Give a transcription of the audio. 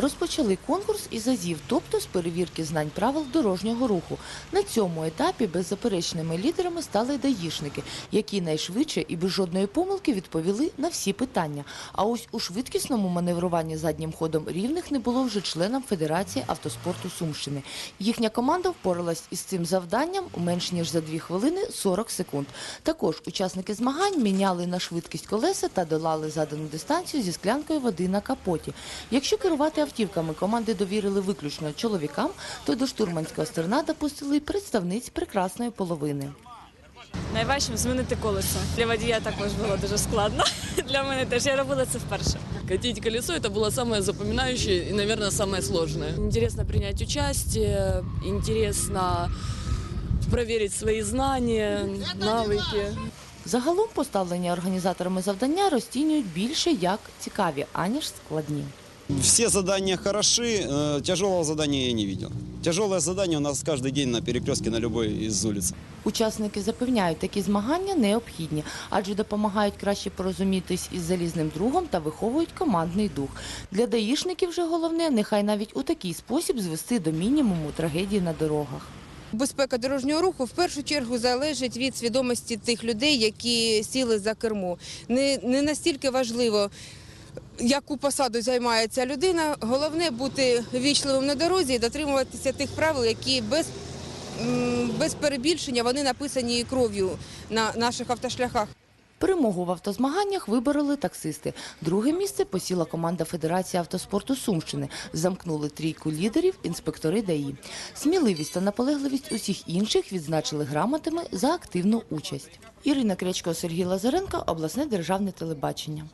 Розпочали конкурс із азів, тобто з перевірки знань правил дорожнього руху. На цьому етапі беззаперечними лідерами стали даїшники, які найшвидше і без жодної помилки відповіли на всі питання. А ось у швидкісному маневруванні заднім ходом рівних не було вже членам Федерації автоспорту Сумщини. Їхня команда впоралась із цим завданням менш ніж за 2 хвилини 40 секунд. Також учасники змагань міняли на швидкість колеса та долали задану дистанцію зі склянкою води на капоті. Якщо керувати автівками команди довірили виключно чоловікам, то до штурманського стерна допустили й представниць прекрасної половини. Найважчим змінити колесо. Для водія також було дуже складно. Для мене теж я робила це вперше. Катить колесо это было самое запоминающее и, наверное, самое сложное. Інтересно прийняти участь, інтересно проверить свої знання, навики. Загалом поставлені організаторами завдання розцінюють більше як цікаві, аніж складні. Все задания хороши, э, тяжелого задания я не видел. Тяжелое задание у нас каждый день на перекрестке на любой из улиц. Учасники запевняють, такі змагання необхідні, адже допомагають краще порозумітись із залізним другом та виховують командний дух. Для даїшників же головне, нехай навіть у такий спосіб звести до мінімуму трагедії на дорогах. Безпека дорожнього руху в першу чергу залежить від свідомості тих людей, які сіли за кермо. Не, не настільки важливо, яку посаду займає ця людина. Головне бути вічливим на дорозі і дотримуватися тих правил, які без, без перебільшення вони написані кров'ю на наших автошляхах. Перемогу в автозмаганнях вибороли таксисти. Друге місце посіла команда Федерації автоспорту Сумщини. Замкнули трійку лідерів інспектори ДАІ. Сміливість та наполегливість усіх інших відзначили грамотами за активну участь. Ірина Крячко, Сергій Лазаренко, обласне державне телебачення.